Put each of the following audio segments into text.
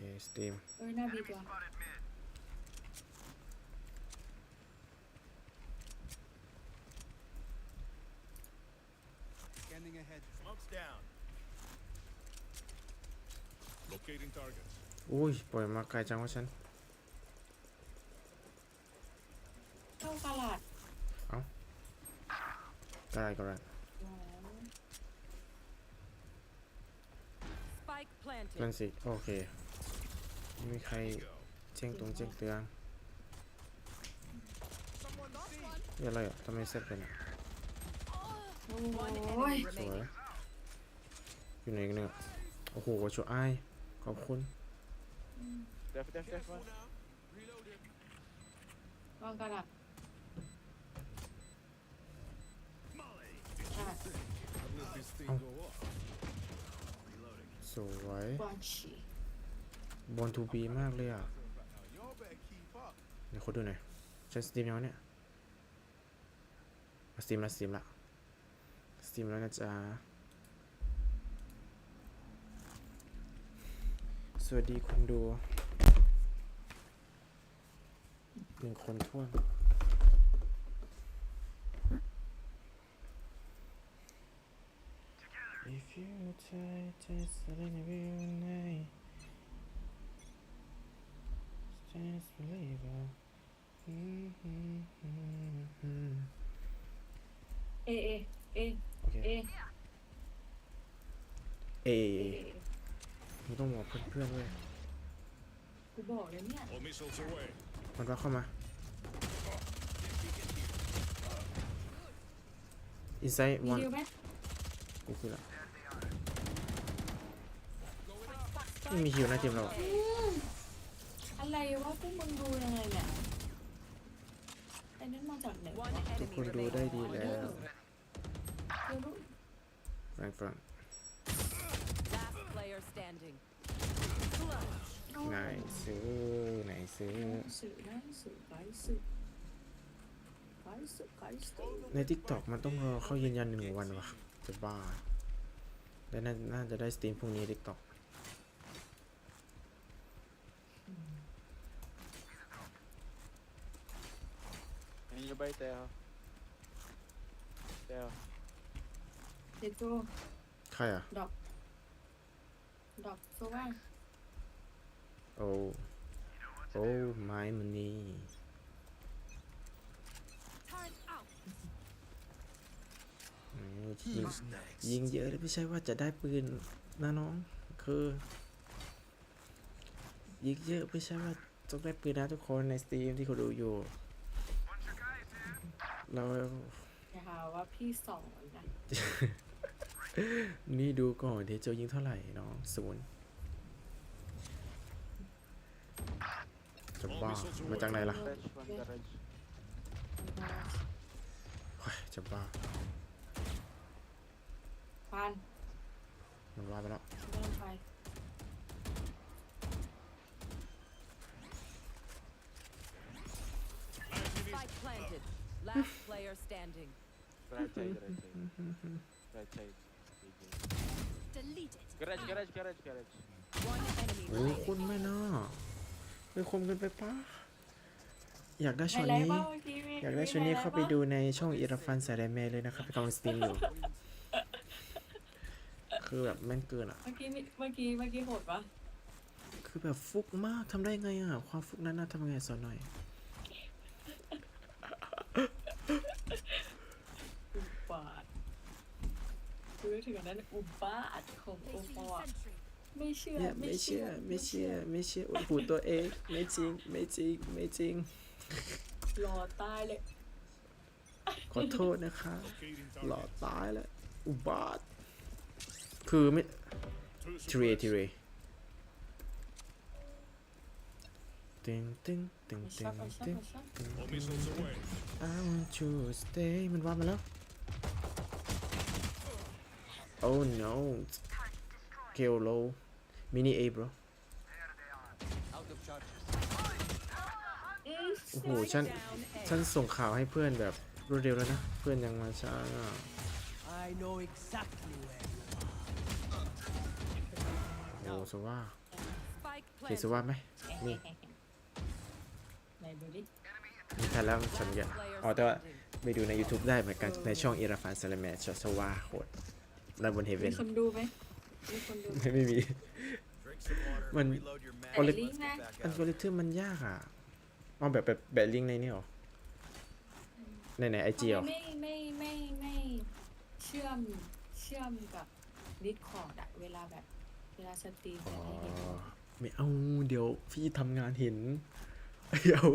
เคสตรีมเอ้ยหน้าบีตัว Scanning ahead. Smoke's down. Locating targets. อุ้ยปล่อยมาไกลจังว่าฉัน เข้ากระลาดกระไรกระไรอ๋อ Spike เพื่อน planted. สิ โอเค ไม่มีใคร Go. แจ้งตรงแจ้งเตือนเรื่องอะไรอะทำไมเสร็จเป็นอะโอ้ One ย enemy สวย remaining. อยู่ไหนกันเนี่ยโอ้โหชัวไอ้ายขอบคุณ Def, def, def, man. วางกระดาษ Molly. อะ I've let this thing Oh. go off. Reloading. สวยวางฉี บอลทูบีมากเลยอะ เดี๋ยวเขาดูหน่อยใช้สตรีมยังวเนี่ยสตรีมละสตรีมละสตรีมแล้วนะจ๊ะ สวัสดีคนดูหนึ่งคนทั่วน If you try to set in a real night Just believe it Mm-hmm. เอเอเอโอเคเอเอเอเอมึงต้องบอกเพื่อนๆเว้ยกูบอกเลยเนี่ย All missiles away. มันว่าเข้ามา inside มี one ดิวไหมกูคือละไม่มีฮิวนะทีมเราอะอืม อะไรวะพวกมึงดูยังไงเนี่ยไอ้นั่นมาจากไหนวะ One ทุก enemy คนดูได้ remaining. ดีแล้วเดี๋ยวรู้แฟรงก์ฟรัง Last player standing. ไหนซื้อไหนซื้อสื่อนะสื่อไกด์สื่อไกด์สื่อไกด์สื่อใน TikTok มันต้องรอเข้ายืนยันหนึ่งวันวะจะบ้าและน่าน่าจะได้สตรีมพรุ่งนี้ TikTok En je bij Theo. Theo. เด็กโจใครอะ ดอก ดอกโซว่าโอ้ โอ้ไม้มันนี่ Time out. อืมยิงยิงเยอะเลยไม่ใช่ว่าจะได้ปืนนะน้อง คือ ยิงเยอะไม่ใช่ว่าต้องได้ปืนนะทุกคนในสตรีมที่เขาดูอยู่ เราอย่าหาว่าพี่สองนะนี่ดูก่อนเดี๋ยวเจะยิงเท่าไหร่น้องศูนย์จะบ้ามาจากไหนล่ะ Garage, one garage. เฮ้ยจะบ้าปานมันว่าไปแล้ว เดินไป Spike planted. Last player standing. Right side, right side. Right side. Deleted. Garage, garage, garage, garage. One enemy โอ้ย remaining. คุณไม่น่าไม่คมเกินไปป้าอยากได้ชุไม่ดไรนี้เปล่าเมื่อกี้มีอยากได้ชุดนี้เข้าไปดูในช่องอิราฟันสายแดนเมย์เลยนะครับไปกำลังสตรีมอยู่ คือแบบแม่นเกินอะ เมื่อกี้มีเมื่อกี้เมื่อกี้โหดปะคือแบบฟุกมากทำได้ไงอะ ความฟุกนั้นน่าทำยังไงสอนหน่อย อุบาท กูนึกถึงอันนั้นอุบาทของโอปอล์ไม่เชื่อเนี่ยไม่เชื่อไม่เชื่อไม่เชื่อโอ้โหตัวเองไม่จริงไม่จริงไม่จริงรอตายเลยขอโทษนะคะ Locating หล่อ targets. ตายแล้วอุบาทคือไม่ Two ทีเร suppressed. ทีเรตึงตึงตึงเอาตึช็อตงเอาช็อตตึงเอาช็อต All missiles away. I want to stay มันว่ามาแล้ว Oh no Kill low Mini A bro Out of charges. อืมโอ้โหฉัน Down A. ฉันส่งข่าวให้เพื่อนแบบรวดเร็วแล้วนะ เพื่อนยังมาช้าอะ I know exactly where you โอ้สว่า Spike เห็นสุ planted. ว่าไหมนี่ไหนดูดิมีใครแล้วชนเยอะ Last player อ๋อแต่ว่า standing. ไปดูใน YouTube ได้เหมือนกันในช่องเอราฟานซาลแมชสวาโห ดดันบนเฮเวมีนคนดูไหมมีคนดู ไม่ไม่มี Drink some water. When- reload your mag. แต่ let's ลิงก์ get นะ back อัล out. กอริทึมมันยากอะเอาแบบแบบแบบลิงก์ในนี่หรอในในไอจีหรอทำไมไม่ไม่ไม่ไม่เชื่อมเชื่อมกับดิสคอร์ดอะเวลาแบบเวลาสตรีมอ๋ออะไรอย่างเงี้ยไม่เอาเดี๋ยวพี่ทำงานเห็นเดี๋ยว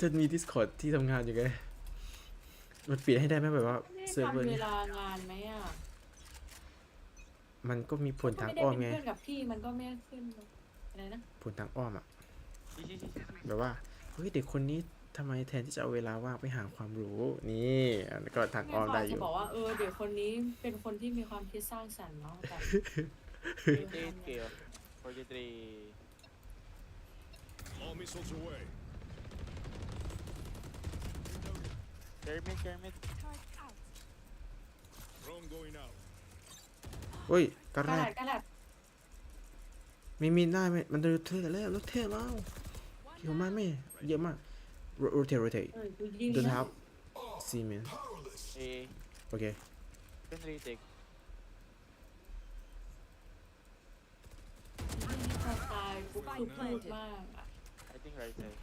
จะมี Discord ที่ทำงานอยู่ไงมันเปลี่ยนให้ได้ไหมแบบว่าไม่ได้เซิร์ฟเวอร์ทำเวนี้ลางานไหมอะ มันก็มีผลก็ทางไม่ได้อ้อมเป็นไง เพื่อนกับพี่มันก็ไม่ขึ้นอะไรนะผลทางอ้อมอะชี้ชี้ชี้ชี้แบบว่า เฮ้ยเด็กคนนี้ทำไมแทนที่จะเอาเวลาว่างไปหาความรู้นี่อันนนก็ทางอ้อมได้อจะยู่บอกว่าเออเดี๋ยวคนนี้เป็นคนที่มีความคิดสร้างสรรค์เนาะแบบ48 kill 43 All missiles away. Kermit Kermit Drone going out. เฮ้ยกกระระแรดาดษกระดาษไม่มีหน้าไหมมันรถเท่แล้วรถเท่แล้วเยอะมากไหมเยอะมากโรเทโรเทเออกูยิง don't นะ have semen A โอเค can retake ยิงให้เขาตายกูคือพูดมากอะ I think right side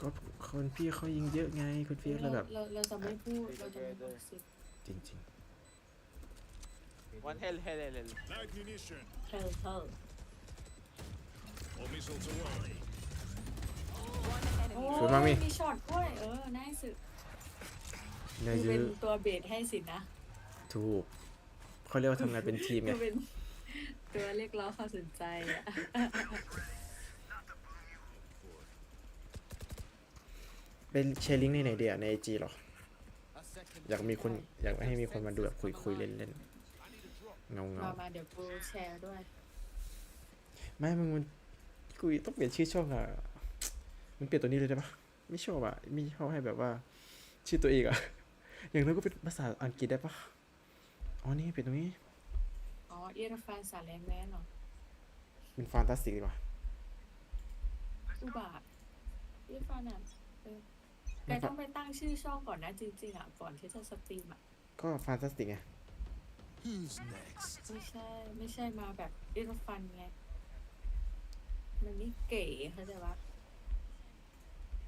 ก็คนพี่เขายิงเยอะไงคนพี่เราแบบ เราเราจะไม่พูดเราจะไม่พูดสิจริง one hell hell hell hell Light munition. เธอเธอ All missiles away. One โอ้ enemy. สวยมากมี่ มีช็อตด้วยเออน่าสุดๆในกูยืเป็นอตัวเบสให้สินะถูกเขาเรียกว่าทำงานเป็นทีมไงกูเป็นตัวเรียกร้องความสนใจอะเป็นแชร์ลิงก์ในไหนเดียในไอจีหรอ A second. อยากมีคนอยากให้มีคนมาดูแบบคุยคุยเล่นเล่น เงาเงามามาเดี๋ยวกูแชร์ด้วย ไม่มึงมันคุยต้องเปลี่ยนชื่อช่องอะมันเปลี่ยนตัวนี้เลยได้ปะไม่ชอบอะไม่ชอบให้แบบว่า ชื่อตัวเองอะ อย่างน้อยก็เป็นภาษาอังกฤษได้ปะอ๋อนี่เปลี่ยนตรงนี้ อ๋อเอียร์แฟนสาเลแมนเหรอเป็นฟานตาสติกดีกว่าอุบาทเอียร์แฟนอะเออแกต้องไปตั้งชื่อช่องก่อนนะจริงๆอะก่อนที่จะสตรีมอะก็ฟานตาสติกไง Who's next? ไม่ใช่ ไม่ใช่มาแบบเอียร์ฟันไง มันไม่เก๋เข้าใจปะ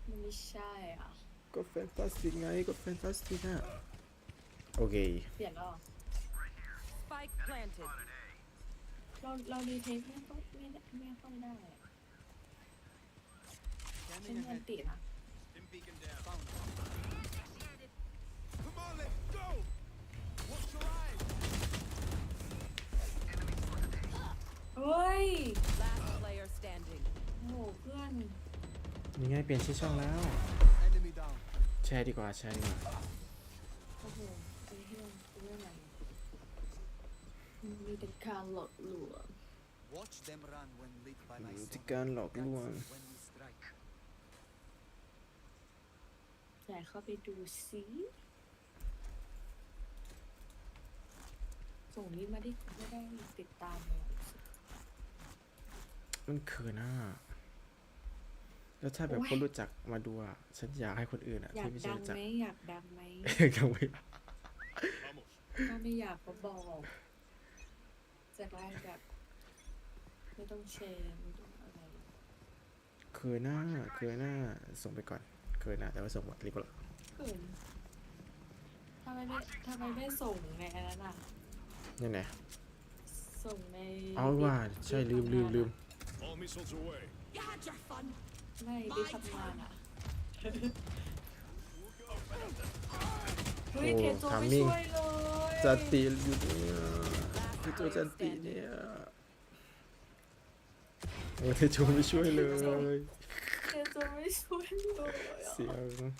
มันไม่ใช่อะ ก็แฟนตาสติกไงก็แฟนตาสติกอะโอเค เปลี่ยนแล้วเหรอ Spike planted. เราเรารีเทคไม่ค่อยไม่ได้ไม่ค่อยได้อะเป็น Scanning เงิน ahead. ติดอะ Stim beacon down. ยังไงเปลี่ยนชื่อช่องแล้ว แชร์ดีกว่าแชร์ดีกว่าโอ้โหไอ้เรื่องเรื่องอะไรมีแต่การหลอกลวงที่การหลอกลวง when we strike. อยากเข้าไปดูซิส่งนี้มาไดิไม่ได้ติดตามเลยมันเขินอะ แล้วถ้าแบบคนรู้จักมาดูอะฉันอยากให้คนอื่นอะอยากที่ไม่ใช่ดังรู้จักไหมอยากดังไหมยังไม่ Vamos. ถ้าไม่อยากก็บอกจะได้แบบ ไม่ต้องแชร์ไม่ต้องอะไรเขินหน้าเขินหน้าส่งไปก่อนเขินหน้าแต่ว่าส่งหมดรีบละเขินทำไมไม่ทำไมไม่ส่งในอันนั้นอะยังไงส่งในเอาว่าใช่ลืมลืมลืม All missiles away. ไม่ได้ทำงานอะเฮ้ยโอ้เทโจไม่ timing ช่วยเลยจันติอยู่เนี่ย Last พี่ตัว player จันติ standing. เนี่ยโอ้เทโจไม่ช่วยเลยเทโจไม่ช่วยเลยอะเสียง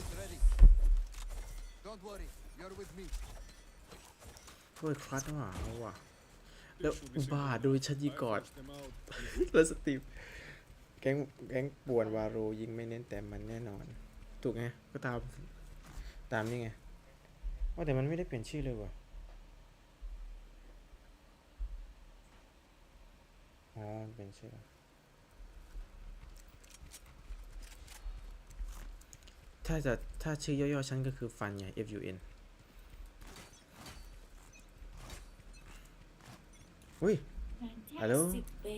It's ready. Don't worry. You're with me. ช่วยครัดว่ะเอาว่ะ แล้วบ้าโดยชันยีกอดแล้วสตีฟแก๊งแก๊งปวนวารูยิงไม่เน้นแต่มันแน่นอน ถูกไง ก็ตาม ตามนี่ไงว่าแต่มันไม่ได้เปลี่ยนชื่อเลยว่ะอ๋อเป็นชื่อถ้าจะถ้าชื่อย่อๆฉันก็คือฟันไง F U N อุ้ยฮัลโหล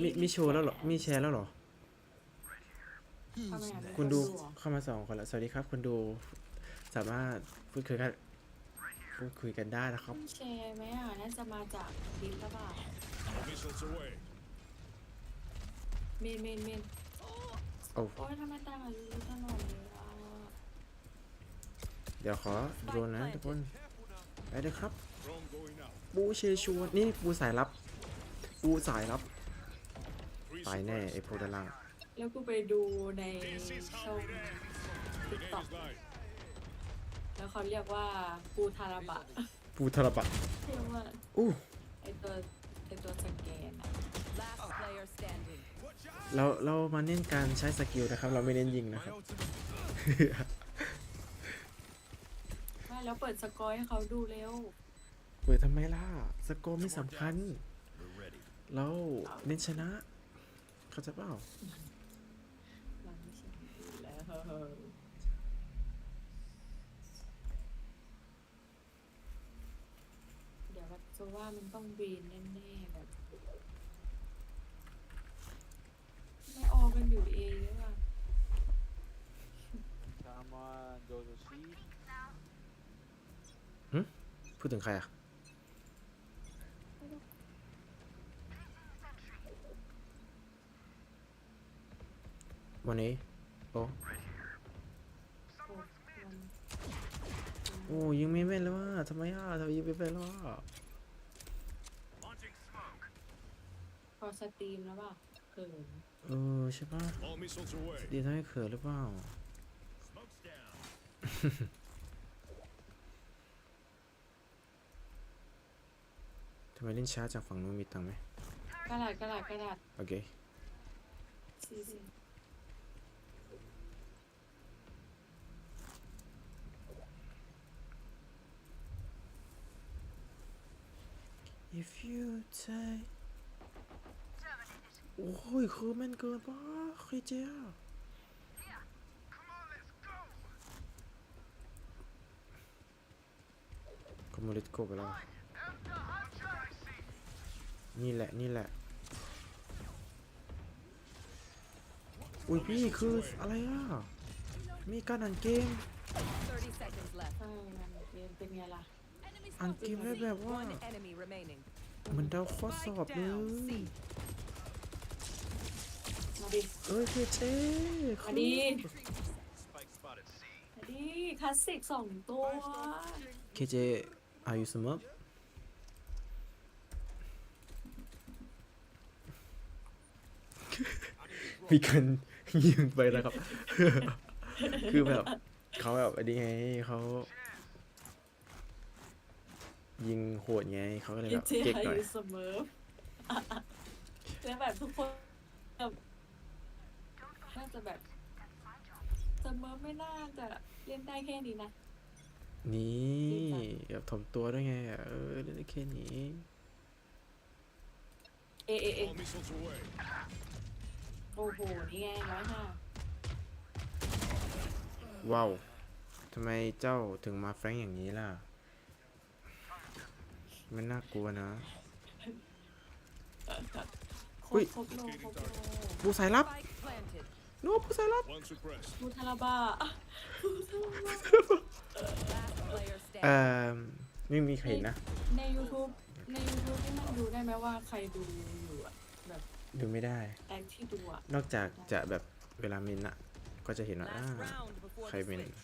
มีมีโชว์แล้วเหรอ มีแชร์แล้วเหรอทำไมอะคุณดูเหรอเข้ามาสองคนแล้วสวัสดีครับ คุณดูสามารถพูดคุยกันพูดคุยกันได้นะครับต้องแชร์ไหมอะน่าจะมาจากดินหรือเปล่า All missiles away. เมนเมนเมนโอ้โอ้ยทำไมตามมารู้ตลอดเลยอะเดี๋ยวขอโดนนะทุกคนไปเลยครับ Drone going out. ปูเชชวนนี่ปูสายลับ ปูสายลับ Three ตายแน่ไอ้ suppressed. พวกด้านล่างแล้วกูไปดูใน This is ช่อ how ง it ends. The ติ๊ก game ต็อก is live. แล้วเขาเรียกว่าปูทาราบะปูทรปะเรียกว่าอู้ไอตัวไอตัวสแกนอะ Last player standing. เราเรามาเน้นการใช้สกิลนะครับ เราไม่เน้นยิงนะครับไม่แล้วเปิดสกอร์ให้เขาดูเร็ว เปิดทำไมล่ะ สกอร์ไม่สำคัญ เราเน้นชนะ เขาใจะเปล่าเราไม่ใช่ดูแล้วเดี๋ยวแบบจะว่ามันต้องบีนแน่ๆแบบไม่ออกกันอยู่เองหรือเปล่า Someone go to C. พูดถึงใครอะ วันนี้โอ้โอ้มันโอ้ยิงไม่เป็นแล้วว่ะทำไมอะทำไมยิงไม่เป็นแล้วอะพอสตรีมแล้วเปล่าเขินเออใช่ป่ะ All missiles away. ดีทำให้เขินหรือเปล่า Smoke's down. ทำไมเล่นช้าจากฝั่งนู้นมีตังค์ไหมกระดาษกระดาษกระดาษโอเคซีซี if you take โอ้ยคือแม่นเกินป่ะใครเจ้าคอมมูนิตโกไปแล้ว นี่แหละ นี่แหละ อุ้ยพี่คืออะไรอะ มีการอ่านเกม 30 seconds left. ใช่มันเกมเป็นไงล่ะ Enemy อ่านเกมได้แบบว่า One enemy remaining. เหมือนเดาข้อสอบเลยมาดิเอ้ยเคเจ้มาดิมาดิคลาสสิกสองตัวเคเจอายุสมบมีการยิงไปนะครับ คือแบบเขาแบบอันนี้ไงเขา ยิงโหดไงเขาก็เลยเอแบบเจเก๊กอาหน่อยยุเสมอแล้วแบบทุกคนแบบน่าจะแบบเสมอไม่น่าจะเล่นได้แค่นี้นะ นี่แบบถ่อมตัวด้วยไงอะเออเล่นได้แค่นี้ เอเอเอ All missiles away. โอ้โห นี่ไงร้อยห้าว้าวทำไมเจ้าถึงมาแฟรงค์อย่างนี้ล่ะ มันน่ากลัวนะครอุ๊บยครบโลครบโลผู้สายลับ Spike planted. โน้ผู้สายลับ One suppressed. พูทาราบะพูทาราบะ Last player เอ่ standing. อไม่มีใครเห็นนะ ใน YouTube ใน YouTube ที่มันดูได้ไหมว่าใครดูอยู่อะแบบดูไม่ได้ แอคที่ดูอะนอกจากจะแบบเวลาเมนอะก็จะเห็นว่า Last อ่า round before ใคร the เมน switch.